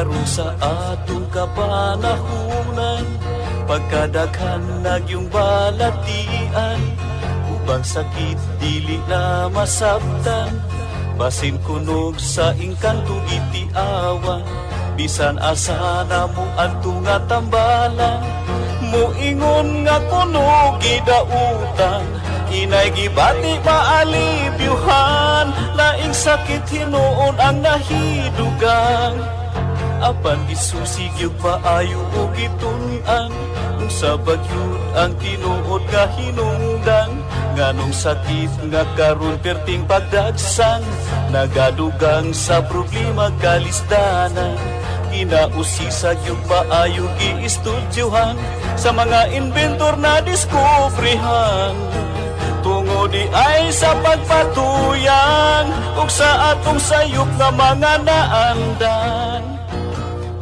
karon sa atong kapanahunan pagkadaghan nagyong balatian ubang sakit dili na masabtan. Basin kunog sa ingkantong itiawan bisan asa na mo adto nga tambalan. Muingon nga kuno gidautan inay gibati maalibyuhan laing sakit hinuon ang nahidugang apan isusig yung paayo o gitunan kung sa bagyod ang tinuod nga hinungdan. Nganong sakit nga karon perting pagdagsan nagadugang sa problema kalisdanan. Ginausisag yung paayo giistudyohan sa mga inventor na diskubrihan. Tungo di ay sa pagpatuyan ug sa atong sayop nga mga naandan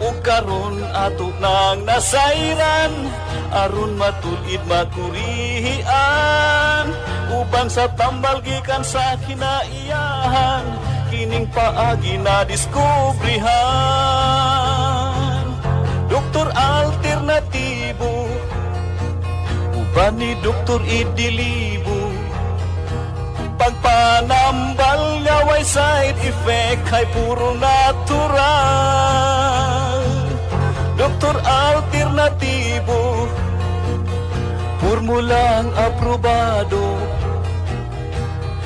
ug karon ato nang nasayran aron matulid makurihian ubang sa tambal gikan sa kinaiyahan kining paagi na diskubrihan. Doktor Alternatibo uban ni Doktor Idilibo. Pagpanambal nga way side effect ay puro natural Doktor Alternatibo. Formulang aprobado.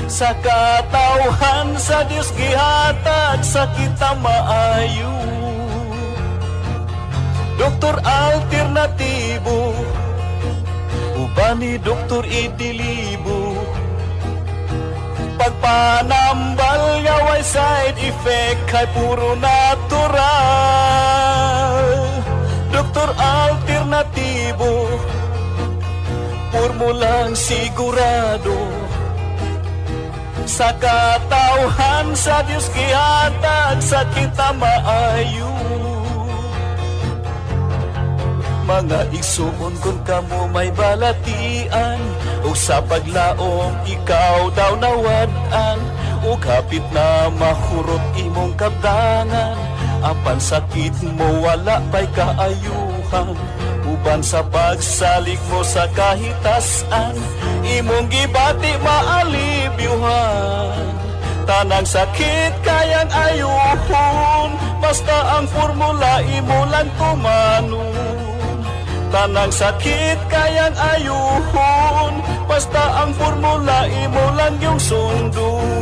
Sa katauhan sa Diyos gihatag sa kita maayo. Doktor Alternatibo. Uban ni Doktor Idilibo. Pagpanambal nga way side effect kay puro natural Doktor Alternatibo. Formulang sigurado. Sa katauhan sa Diyos gihatag sa kita maayo. Mga igsuon kung kamo may balatian o sa paglaom ikaw daw nawadan. O kapit na mahurot imong kabdangan apan sakit mo wala pa'y kaayuhan? Uban sa pagsalig mo sa kahitasan imong gibati maalibyuhan Tanang sakit kayang ayuhon Basta ang formula imo lang tumanon. Tanang sakit kayang ayuhon Basta ang formula imo lang yung sundo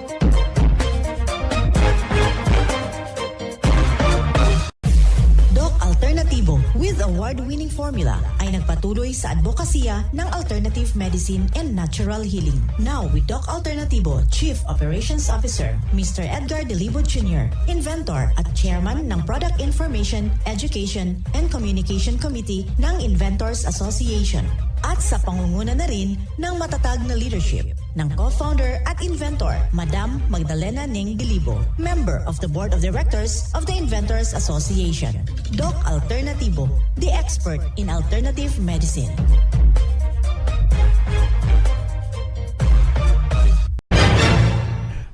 Award-winning formula ay nagpatuloy sa advokasya ng alternative medicine and natural healing. Now with Doc Alternativo Chief Operations Officer Mr. Edgar Delibo Jr., inventor at chairman ng Product Information, Education and Communication Committee ng Inventors Association at sa pangunguna na rin ng matatag na leadership ng co-founder at inventor, Madam Magdalena Ning Dilibo, member of the Board of Directors of the Inventors Association. Doc Alternativo, the expert in alternative medicine.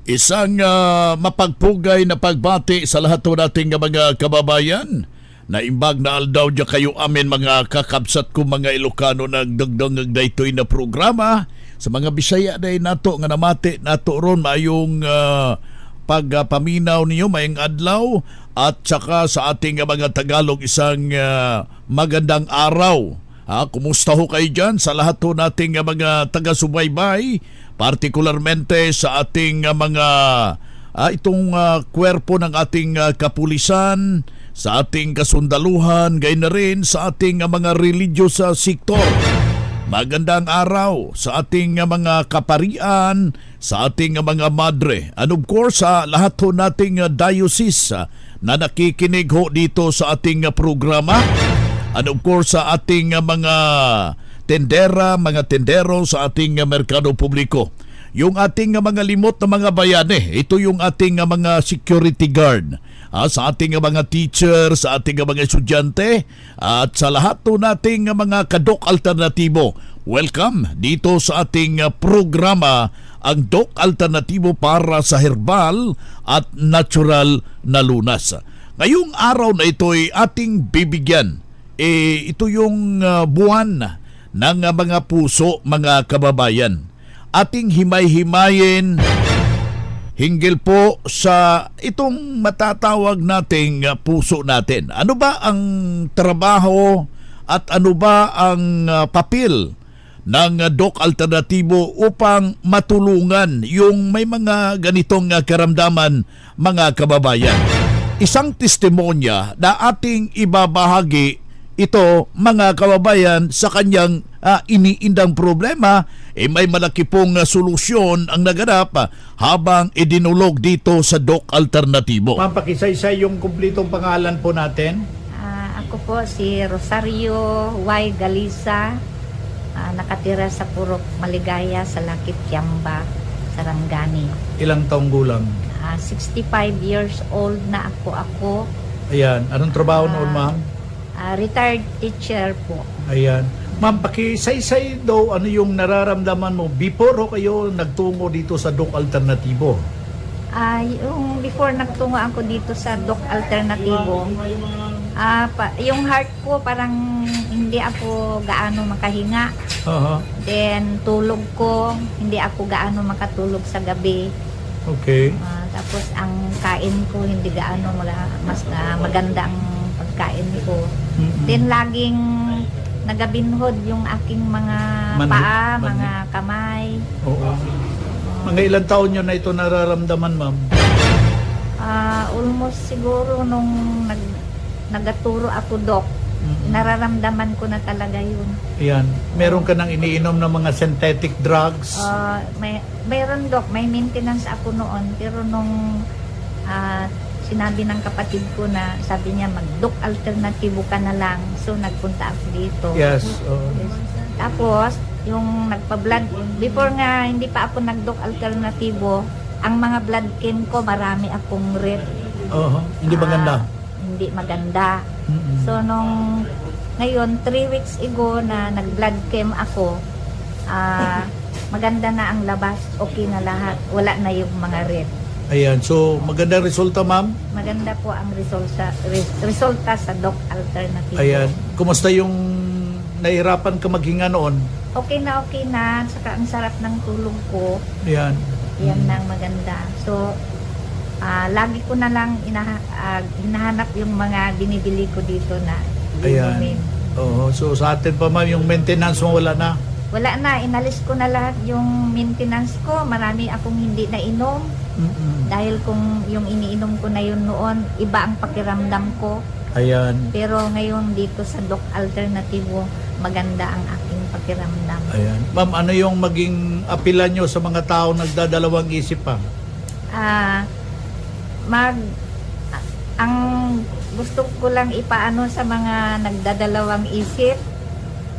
Isang ah, mapagpugay na pagbati sa lahat po nating mga kababayan Naimbag na aldaw dya kayo amin mga kakabsat ko mga Ilocano nagdagdag daytoy na programa sa mga Bisaya day nato nga namati nato ron mayong ah, pagpaminaw niyo mayong adlaw at saka sa ating mga Tagalog isang ah, magandang araw. Ha, kumusta ho kayo dyan sa lahat ho nating mga taga-subaybay, partikularmente sa ating mga ah, itong ah, kwerpo ng ating ah, kapulisan, sa ating kasundaluhan, gay na rin sa ating ah, mga religious ah, sektor. Magandang araw sa ating mga kaparian, sa ating mga madre, and of course sa lahat ho nating ah, diocese ah, na nakikinig ho dito sa ating ah, programa. And of course sa ating mga tendera, mga tendero sa ating merkado publiko. Yung ating mga limot na mga bayane, ito yung ating mga security guard. Ah, sa ating mga teacher, sa ating mga estudyante, at sa lahat po nating mga kadok alternatibo. Welcome dito sa ating ah, programa ang Dok Alternatibo para sa herbal at natural na lunas. Ngayong araw na ito ay ating bibigyan. Eh, ito yung ah, buwan ng ah, mga puso, mga kababayan. Ating himay-himayin hinggil po sa itong matatawag nating uh, puso natin. Ano ba ang trabaho at ano ba ang uh, papel ng uh, Doc Alternatibo upang matulungan yung may mga ganitong uh, karamdaman mga kababayan? Isang testimonya na ating ibabahagi ito mga kababayan sa kanyang ah, iniindang problema eh may malaki pong ah, solusyon ang naganap ah, habang idinulog dito sa Doc Alternatibo. Ma'am, pakisaysay yung kumplitong pangalan po natin. Ah, ako po si Rosario Y. Galisa, ah, nakatira sa Purok Maligaya sa Lakit Kiamba, Sarangani. Ilang taong gulang. Ah, 65 years old na ako ako. Ayan. Anong trabaho noon, ma'am? Ah, retired teacher po. Ayan. Ma'am, pakisaysay daw ano yung nararamdaman mo before ho kayo nagtungo dito sa Doc Alternatibo. Ah, yung before nagtungo ako dito sa Doc Alternativo, ah, pa, yung heart ko parang hindi ako gaano makahinga. Aha. Then tulog ko, hindi ako gaano makatulog sa gabi. Okay. Ah, tapos ang kain ko hindi gaano mala, mas ah, maganda ang pagkain ko. Mm-mm. Then laging nagabinhod yung aking mga Manhid, paa, manhid. mga kamay. Oo. Mga ilang taon nyo na ito nararamdaman, ma'am? Ah, almost siguro nung nag nagaturo ako doc, Mm-mm. nararamdaman ko na talaga yun. Ayan. Meron ka nang iniinom ng mga synthetic drugs? Ah, may mayroon doc, may maintenance ako noon pero nung ah, sinabi ng kapatid ko na sabi niya mag-doc alternatibo ka na lang. So nagpunta ako dito. yes. oo. Yes. Tapos, yung nagpa-blood, before nga hindi pa ako nag-doc alternatibo, ang mga blood kin ko, marami akong red. Oo. Hindi maganda. Ah, hindi maganda. Mm-mm. So, nung ngayon, three weeks ago na nag-blood chem ako, ah, maganda na ang labas, okay na lahat, wala na yung mga red. Ayan. So, magandang resulta, ma'am? Maganda po ang resulta, res- resulta sa doc alternative. Ayan. Kumusta yung nahirapan ka maghinga noon? Okay na okay na, saka ang sarap ng tulog ko. Ayan. Yan na ang maganda. So, ah, lagi ko na lang inaha, ah, hinahanap yung mga binibili ko dito na Ayan. inumin. Oo. So, sa atin pa, ma'am, yung maintenance mo wala na? Wala na, inalis ko na lahat yung maintenance ko. Marami akong hindi na inom. Mm-mm. Dahil kung yung iniinom ko na yun noon, iba ang pakiramdam ko. Ayan. Pero ngayon dito sa Doc Alternativo, maganda ang aking pakiramdam. Ayan. Ma'am, ano yung maging apila nyo sa mga tao nagdadalawang isip pa? Ah, mag ang gusto ko lang ipaano sa mga nagdadalawang isip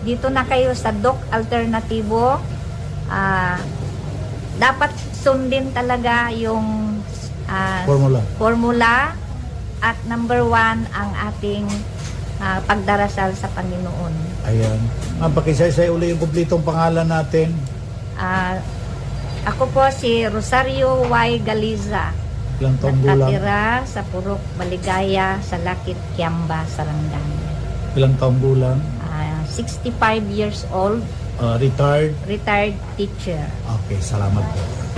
dito na kayo sa Doc Alternativo ah dapat sundin talaga yung ah, Formula. formula at number one ang ating ah, pagdarasal sa Panginoon. Ayan. Ma'am, pakisaysay uli yung kumplitong pangalan natin. Ah, ako po si Rosario Y. Galiza. Ilang taong gulang? Nakatira sa Purok Maligaya sa Lakit, Kiamba, Saranggan. Ilang taong gulang? Ah, 65 years old, Ah, retired? retired teacher. Okay, salamat po.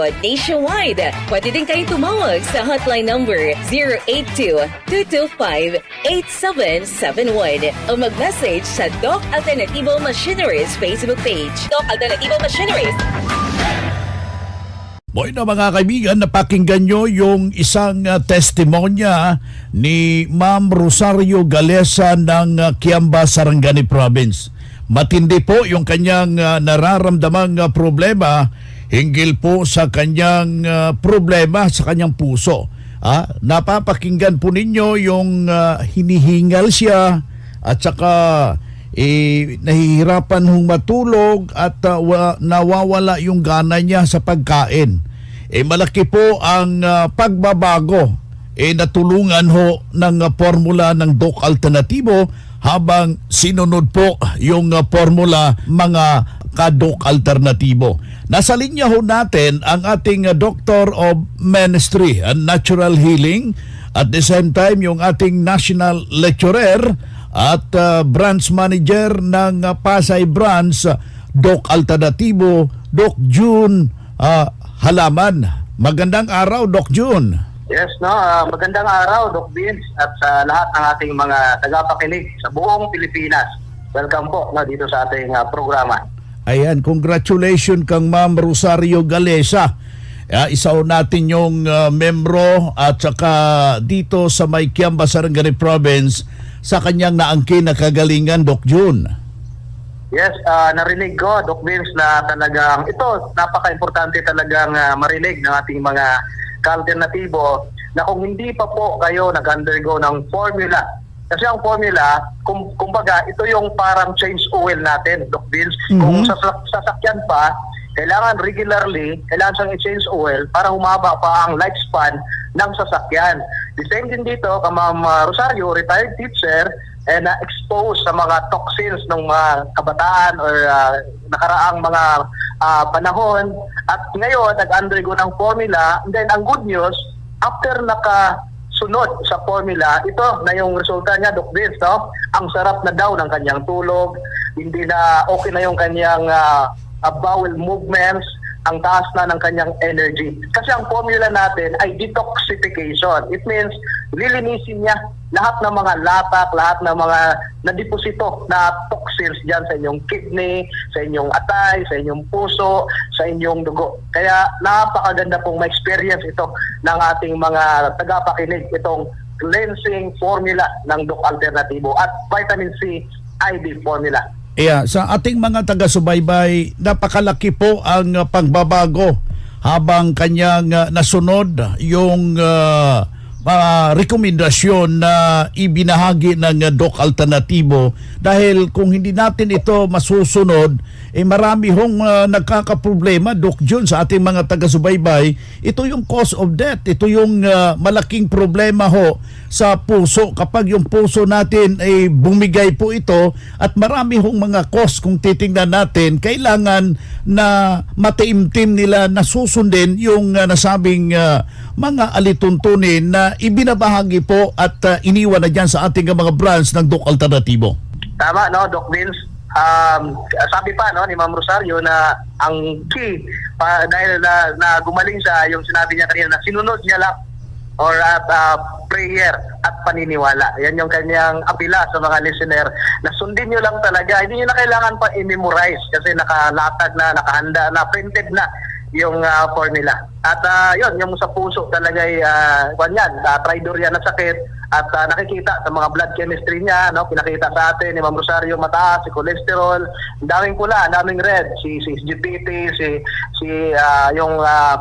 nationwide. Pwede din kayo tumawag sa hotline number 082-225-8771 o mag-message sa Doc Alternativo Machineries Facebook page. Doc Alternativo Machineries. Boy na mga kaibigan, napakinggan nyo yung isang uh, testimonya ni Ma'am Rosario Galesa ng uh, Kiamba, Sarangani Province. Matindi po yung kanyang uh, nararamdamang uh, problema hinggil po sa kanyang uh, problema sa kanyang puso. Ah, napapakinggan po ninyo yung uh, hinihingal siya at saka eh, nahihirapan hong matulog at uh, wa- nawawala yung gana niya sa pagkain. Eh, malaki po ang uh, pagbabago eh, natulungan ho ng uh, formula ng Doc Alternatibo habang sinunod po yung uh, formula mga kadok alternatibo. Nasa linya ho natin ang ating uh, Doctor of Ministry and Natural Healing at the same time yung ating National Lecturer at uh, branch manager ng uh, Pasay branch uh, Doc Alternatibo Doc June uh, Halaman. Magandang araw Doc June. Yes, no. ah, magandang araw, Doc Vince, at sa lahat ng ating mga tagapakinig sa buong Pilipinas. Welcome po no, dito sa ating ah, programa. Ayan, congratulations kang Ma'am Rosario Galesa. Uh, isa ho natin yung uh, membro at saka dito sa May Kiamba, Sarangani Province sa kanyang naangkin na kagalingan, Doc June. Yes, ah, narinig ko, Doc Vince, na talagang ito, napaka-importante talagang ah, marinig ng ating mga ka-alternatibo na kung hindi pa po kayo nag-undergo ng formula, kasi ang formula, kum, kumbaga, ito yung parang change oil natin, Doc Vince. Kung sasak- sasakyan pa, kailangan regularly, kailangan siyang i-change oil para humaba pa ang lifespan ng sasakyan. The same din dito, ka Ma'am ah, Rosario, retired teacher, eh, na-expose sa mga toxins ng mga kabataan or ah, nakaraang mga ah, panahon. At ngayon, nag-undergo ng formula. And then, ang good news, after naka sunod sa formula, ito na yung resulta niya, Doc Vince, no? Ang sarap na daw ng kanyang tulog, hindi na okay na yung kanyang ah, bowel movements, ang taas na ng kanyang energy. Kasi ang formula natin ay detoxification. It means lilinisin niya lahat ng mga latak, lahat ng mga nadiposito na toxins dyan sa inyong kidney, sa inyong atay, sa inyong puso, sa inyong dugo. Kaya napakaganda pong ma-experience ito ng ating mga tagapakinig, itong cleansing formula ng Doc Alternativo at vitamin C IV formula. Yeah, sa ating mga taga-subaybay, napakalaki po ang uh, pagbabago habang kanyang uh, nasunod yung uh, uh, rekomendasyon na ibinahagi ng uh, Doc Alternatibo dahil kung hindi natin ito masusunod, eh marami hong uh, nagkakaproblema, Doc Jun, sa ating mga taga-subaybay. Ito yung cause of death. Ito yung uh, malaking problema ho sa puso. Kapag yung puso natin ay bumigay po ito at marami hong mga cause kung titingnan natin, kailangan na mataimtim nila na susundin yung uh, nasabing uh, mga alituntunin na ibinabahagi po at uh, iniwan na dyan sa ating mga branch ng Doc Alternatibo. Tama, no, Doc Vince? Um, sabi pa no ni Ma'am Rosario na ang key pa, dahil na, na gumaling siya yung sinabi niya kanina na sinunod niya lang or at uh, prayer at paniniwala. Yan yung kanyang apila sa mga listener na sundin nyo lang talaga. Hindi nyo na kailangan pa i-memorize kasi nakalatag na, nakahanda na, printed na yung uh, formula. At uh, yun, yung sa puso talaga ay uh, yan, uh, tridor yan na sakit at uh, nakikita sa mga blood chemistry niya, no, pinakita sa atin ni Ma'am Rosario mataas, si cholesterol, daming pula, daming red, si si GPT, si si ah, yung ah,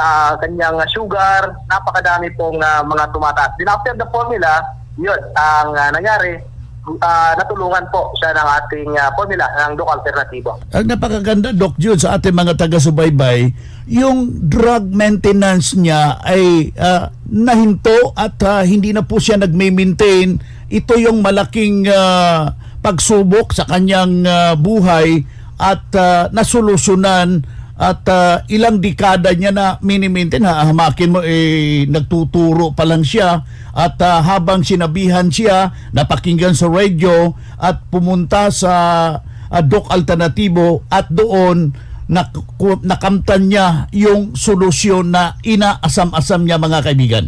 ah, kanyang sugar, napakadami pong ah, mga tumataas. Then after the formula, yun, ang ah, nangyari, ah, natulungan po siya ng ating ah, formula, ng Doc Alternativo. Ang napakaganda, Doc Jude, sa ating mga taga-subaybay, yung drug maintenance niya ay ah, nahinto at ah, hindi na po siya nag-maintain. Ito yung malaking ah, pagsubok sa kanyang ah, buhay at ah, nasolusyonan at ah, ilang dekada niya na minimaintain. Hahamakin mo, eh, nagtuturo pa lang siya at ah, habang sinabihan siya, napakinggan sa radio at pumunta sa uh, Doc Alternatibo at doon nak nakamtan niya yung solusyon na inaasam-asam niya mga kaibigan.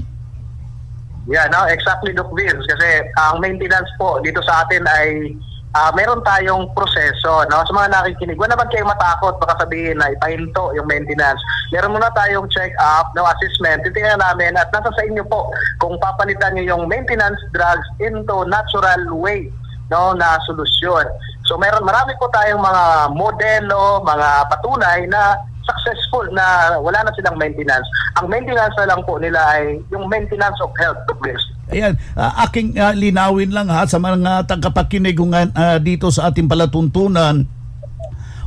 Yeah, no, exactly Doc Vince kasi ang maintenance po dito sa atin ay ah, meron tayong proseso, no? Sa mga nakikinig, wala naman kayong matakot baka sabihin na ipahinto yung maintenance. Meron muna tayong check-up, no, assessment. Titingnan namin at nasa sa inyo po kung papalitan niyo yung maintenance drugs into natural way, no, na solusyon. So meron marami po tayong mga modelo, mga patunay na successful na wala na silang maintenance. Ang maintenance na lang po nila ay yung maintenance of health, Doc Vince. Ayan, ah, aking ah, linawin lang ha sa mga tagapakinig ah, dito sa ating palatuntunan.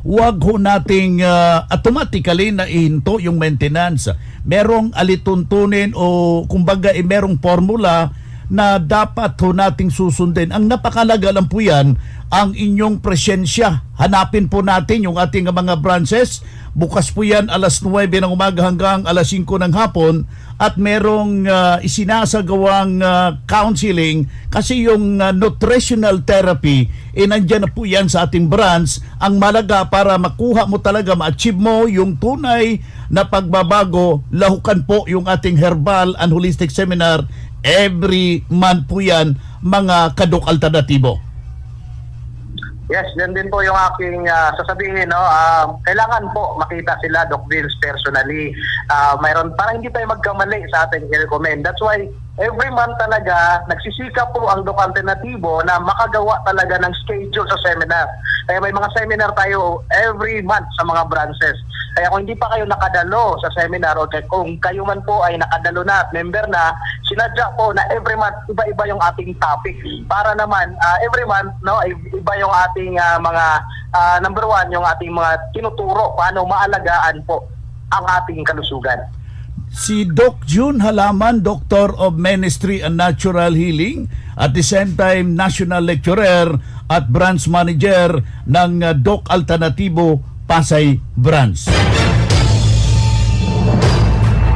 Huwag ho nating ah, automatically na ihinto yung maintenance. Merong alituntunin o kumbaga eh, merong formula na dapat ho nating susundin. Ang napakalaga lang po yan, ang inyong presensya. Hanapin po natin yung ating mga branches. Bukas po yan alas 9 ng umaga hanggang alas 5 ng hapon at merong ah, isinasagawang ah, counseling kasi yung ah, nutritional therapy eh nandyan na po yan sa ating branch ang malaga para makuha mo talaga ma-achieve mo yung tunay na pagbabago lahukan po yung ating herbal and holistic seminar every month po yan mga kadok alternatibo Yes, yan din po yung aking ah, sasabihin. No? Ah, kailangan po makita sila, Doc Vince, personally. Ah, mayroon, para hindi tayo magkamali sa ating i-recommend. That's why every month talaga, nagsisikap po ang Doc Alternativo na makagawa talaga ng schedule sa seminar. Kaya may mga seminar tayo every month sa mga branches. Kaya kung hindi pa kayo nakadalo sa seminar o kung kayo man po ay nakadalo na at member na, sinadya po na every month iba-iba yung ating topic. Para naman ah, every month no iba yung ating ah, mga ah, number one yung ating mga tinuturo paano maalagaan po ang ating kalusugan. si Doc June Halaman, Doctor of Ministry and Natural Healing, at the same time National Lecturer at Branch Manager ng uh, Doc Alternativo Pasay Branch.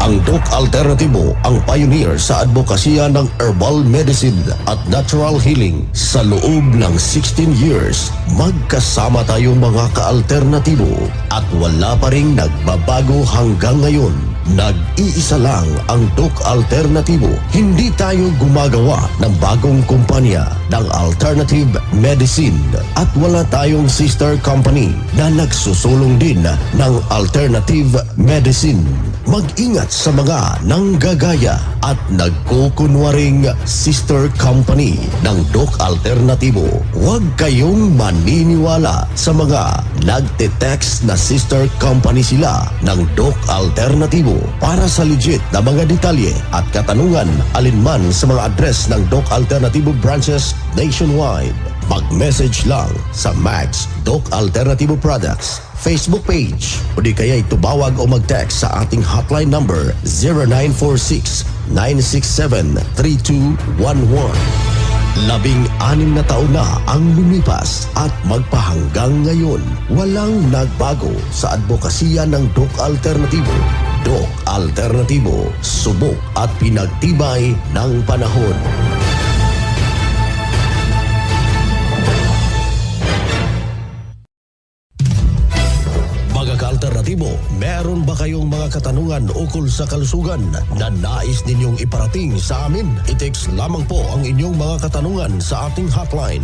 Ang Doc Alternatibo ang pioneer sa advokasya ng herbal medicine at natural healing sa loob ng 16 years. Magkasama tayong mga ka-alternatibo at wala pa ring nagbabago hanggang ngayon. Nag-iisa lang ang Doc Alternatibo. Hindi tayo gumagawa ng bagong kumpanya ng alternative medicine at wala tayong sister company na nagsusulong din ng alternative medicine. Mag-ingat sa mga nanggagaya at nagkukunwaring sister company ng Doc Alternatibo. Huwag kayong maniniwala sa mga nagte-text na sister company sila ng Doc Alternatibo. Para sa legit na mga detalye at katanungan alinman sa mga address ng Doc Alternatibo branches nationwide. Mag-message lang sa Max Doc Alternativo Products Facebook page o di kaya itubawag o mag-text sa ating hotline number 0946-967-3211. Labing anim na taon na ang lumipas at magpahanggang ngayon. Walang nagbago sa advokasya ng Doc Alternativo. Doc Alternativo, subok at pinagtibay ng panahon. Meron ba kayong mga katanungan ukol sa kalusugan na nais ninyong iparating sa amin? I-text lamang po ang inyong mga katanungan sa ating hotline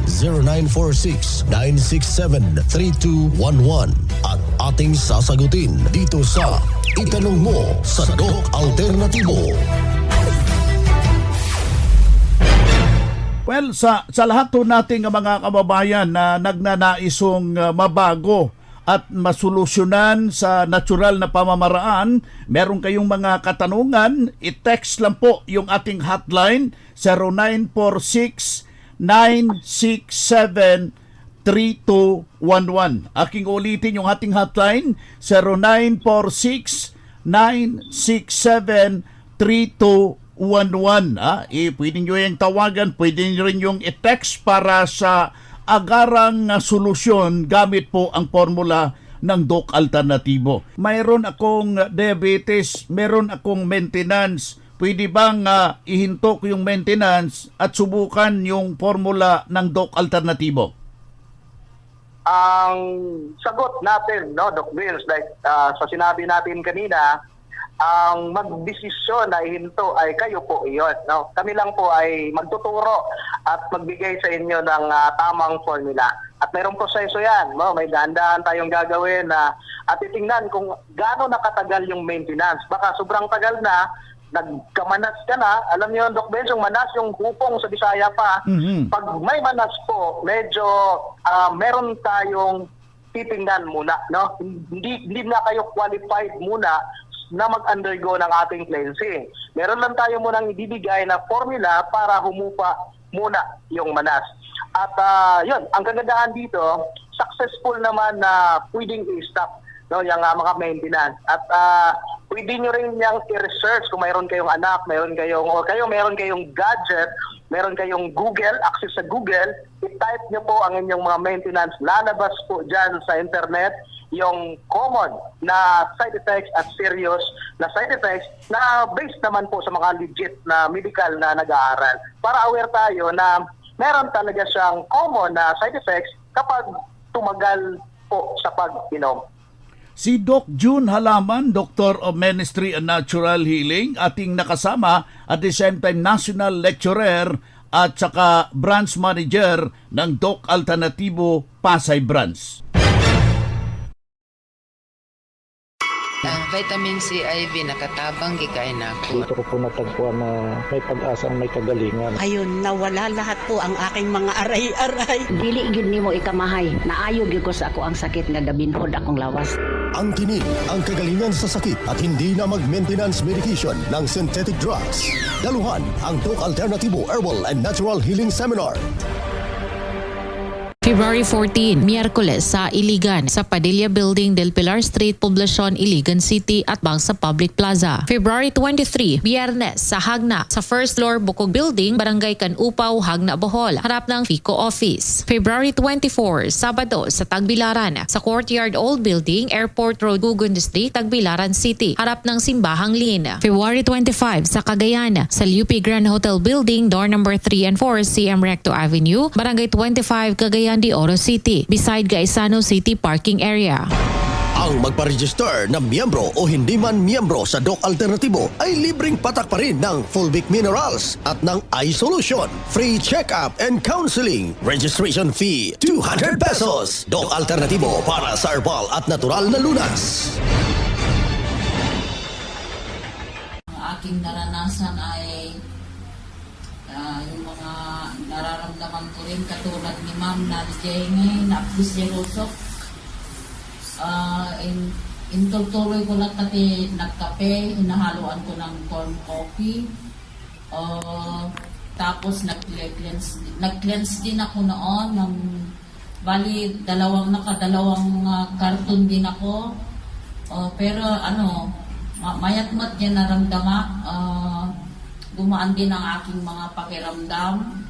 0946-967-3211 at ating sasagutin dito sa Itanong Mo sa Doc Alternatibo. Well, sa sa lahat po nating mga kababayan na nagnanaisong uh, mabago at masolusyonan sa natural na pamamaraan, meron kayong mga katanungan, i-text lang po yung ating hotline 0946 967 3211. Aking ulitin yung ating hotline 0946 967 3211. Ah, eh, pwede nyo yung tawagan, pwede nyo rin yung i-text para sa agarang ah, solusyon gamit po ang formula ng Doc Alternatibo. Mayroon akong diabetes, meron akong maintenance. Pwede bang ah, ihinto ko yung maintenance at subukan yung formula ng Doc Alternatibo? ang sagot natin, no, Doc Vince, like ah, sa sinabi natin kanina, ang magdesisyon na ihinto ay kayo po iyon. No? Kami lang po ay magtuturo at magbigay sa inyo ng ah, tamang formula. At mayroong proseso yan. No? May dahan-dahan tayong gagawin na at titingnan kung gaano nakatagal yung maintenance. Baka sobrang tagal na, nagkamanas ka na. Alam niyo, Doc Benz, yung manas, yung hupong sa Bisaya pa, Mhm. pag may manas po, medyo ah, meron tayong titingnan muna, no? Hindi hindi na kayo qualified muna na mag-undergo ng ating cleansing. Meron lang tayo munang ibibigay na formula para humupa muna yung manas. At ah, yun, ang kagandahan dito, successful naman na pwedeng i-stop no, yung ah, mga maintenance. At ah, pwede nyo rin niyang i-research kung mayroon kayong anak, mayroon kayong, o kayo mayroon kayong gadget, meron kayong Google, access sa Google, i-type nyo po ang inyong mga maintenance. Lalabas po dyan sa internet yung common na side effects at serious na side effects na based naman po sa mga legit na medical na nag-aaral. Para aware tayo na meron talaga siyang common na side effects kapag tumagal po sa pag-inom. Si Doc June Halaman, Doctor of Ministry and Natural Healing, ating nakasama at the same time National Lecturer at saka Branch Manager ng Doc Alternativo Pasay Branch. Ah, vitamin C IV nakatabang gikain ako. Dito ko po natagpuan na may pag-asang may kagalingan. Ayun, nawala lahat po ang aking mga aray-aray. Dili gyud nimo ikamahay. Naayo gyud ko sa ako ang sakit nga gabinhod akong lawas. Ang tinig, ang kagalingan sa sakit at hindi na mag-maintenance medication ng synthetic drugs. Daluhan ang Doc Alternativo Herbal and Natural Healing Seminar. February 14, Miyerkules sa Iligan, sa Padilla Building del Pilar Street, Poblacion, Iligan City at Bangsa Public Plaza. February 23, Biyernes sa Hagna, sa first floor Bukog Building, Barangay Canupaw, Hagna, Bohol, harap ng FICO Office. February 24, Sabado sa Tagbilaran, sa Courtyard Old Building, Airport Road, Gugun District, Tagbilaran City, harap ng Simbahang Lin. February 25, sa Cagayan, sa UP Grand Hotel Building, door number 3 and 4, CM Recto Avenue, Barangay 25, Cagayan de Oro City, beside Gaisano City Parking Area. Ang magpa-register na miyembro o hindi man miyembro sa Doc Alternatibo ay libreng patak pa rin ng Fulvic Minerals at ng iSolution. Free check-up and counseling. Registration fee 200 pesos. Doc Alternatibo para sa herbal at natural na lunas. Ang aking naranasan ay ah, yung mga nararamdaman ko rin katulad ni Ma'am na Jenge, na Apis Jerosok. Uh, in, intutuloy ko lang kasi nagkape, hinahaluan ko ng corn coffee. Uh, tapos nag-cleanse, nag-cleanse din ako noon ng bali dalawang nakadalawang uh, karton din ako. Uh, pero ano, ma- mayat-mat yan naramdama. Uh, gumaan din ang aking mga pakiramdam.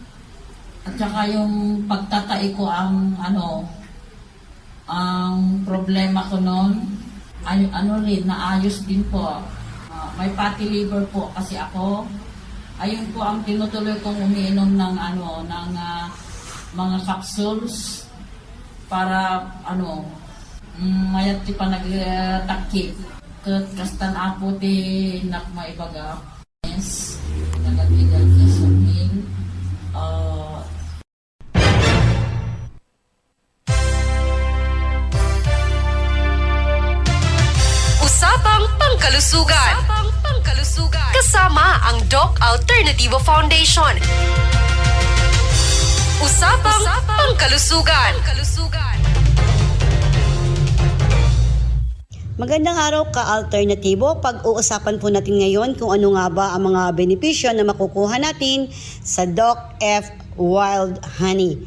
At saka yung pagtatai ko ang ano, ang problema ko noon, ay, ano rin, naayos din po. Ah, may fatty liver po kasi ako. Ayun po ang tinutuloy kong umiinom ng ano, ng ah, mga capsules para ano, mm, mayat ti pa nagtakip. Kat kastan apo ti nak maibaga. Yes, nagatigal ka Pangkalusugan. Usapang Pangkalusugan. Kasama ang Doc Alternativo Foundation. Usapang, Pangkalusugan. Pangkalusugan. Magandang araw ka-alternatibo. Pag-uusapan po natin ngayon kung ano nga ba ang mga benepisyo na makukuha natin sa Doc F Wild Honey.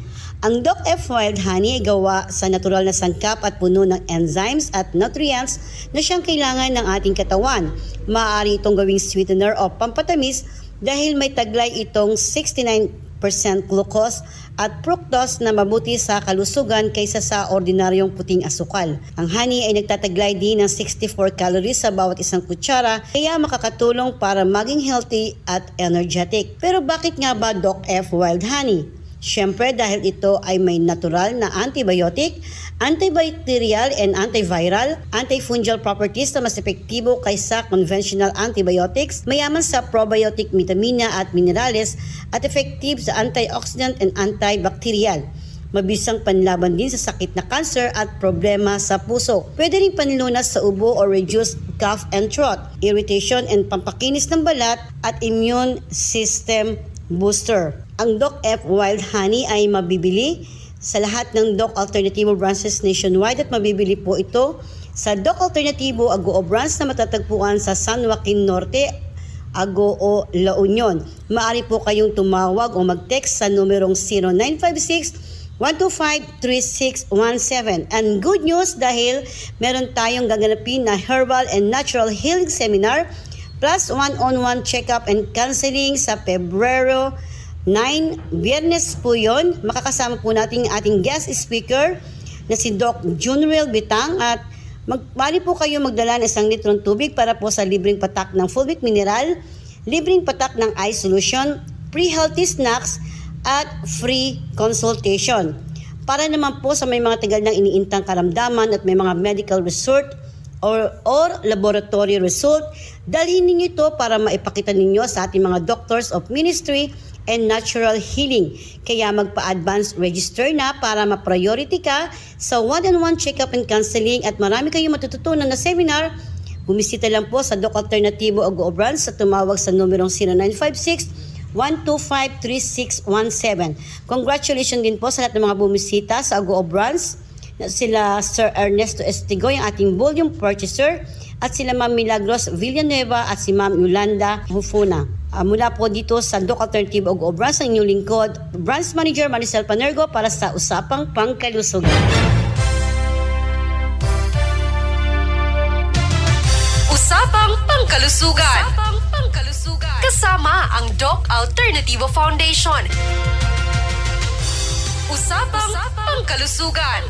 Ang Doc F Wild Honey ay gawa sa natural na sangkap at puno ng enzymes at nutrients na siyang kailangan ng ating katawan. Maaari itong gawing sweetener o pampatamis dahil may taglay itong 69% glucose at fructose na mabuti sa kalusugan kaysa sa ordinaryong puting asukal. Ang honey ay nagtataglay din ng 64 calories sa bawat isang kutsara kaya makakatulong para maging healthy at energetic. Pero bakit nga ba Doc F Wild Honey? Siyempre dahil ito ay may natural na antibiotic, antibacterial and antiviral, antifungal properties na mas epektibo kaysa conventional antibiotics, mayaman sa probiotic vitamina at minerales at effective sa antioxidant and antibacterial. Mabisang panlaban din sa sakit na cancer at problema sa puso. Pwede rin panlunas sa ubo or reduce cough and throat, irritation and pampakinis ng balat at immune system booster. Ang Doc F Wild Honey ay mabibili sa lahat ng Doc Alternativo branches nationwide at mabibili po ito sa Doc Alternativo Agoo branch na matatagpuan sa San Joaquin Norte, Agoo, La Union. Maaari po kayong tumawag o mag-text sa numerong 0956 125-3617. And good news dahil meron tayong gaganapin na herbal and natural healing seminar plus one-on-one check-up and counseling sa Pebrero 9. Biyernes po yun. Makakasama po natin ating guest speaker na si Doc Junriel Bitang at Magbali po kayo magdala ng isang litrong tubig para po sa libreng patak ng fulvic mineral, libreng patak ng eye solution, free healthy snacks, at free consultation. Para naman po sa may mga tagal ng iniintang karamdaman at may mga medical resort or, or laboratory result, dalhin ninyo ito para maipakita ninyo sa ating mga doctors of ministry and natural healing. Kaya magpa-advance register na para ma-priority ka sa one-on-one check-up and counseling at marami kayong matututunan na seminar. Bumisita lang po sa Doc Alternativo Agoo Branch sa tumawag sa numerong 0956 125-3617. Congratulations din po sa lahat ng mga bumisita sa Agoo Branch na sila Sir Ernesto Estigoy, ang ating volume purchaser, at sila Ma'am Milagros Villanueva at si Ma'am Yolanda Hufuna. Ah, mula po dito sa Doc Alternative og Branch ang inyong lingkod, Branch Manager Maricel Panergo para sa Usapang Pangkalusugan. Usapang Pangkalusugan. Kasama ang Doc Alternativo Foundation. Usapang, Pangkalusugan.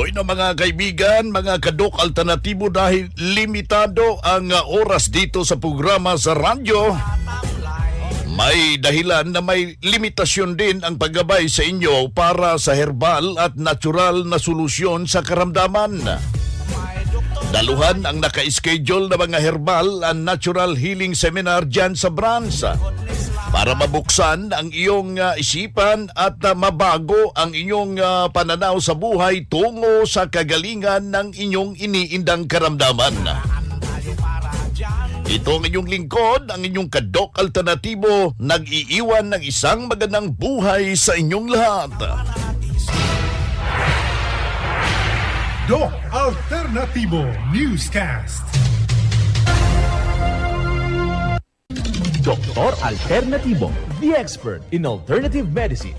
Boy na mga kaibigan, mga kadok alternatibo dahil limitado ang uh, oras dito sa programa sa radyo. May dahilan na may limitasyon din ang paggabay sa inyo para sa herbal at natural na solusyon sa karamdaman. Daluhan ang naka-schedule na mga herbal and natural healing seminar dyan sa branch para mabuksan ang iyong uh, isipan at uh, mabago ang inyong uh, pananaw sa buhay tungo sa kagalingan ng inyong iniindang karamdaman. Ito ang inyong lingkod, ang inyong kadok alternatibo, nag-iiwan ng isang magandang buhay sa inyong lahat. Doc Alternativo Newscast. Doktor Alternativo, the expert in alternative medicine.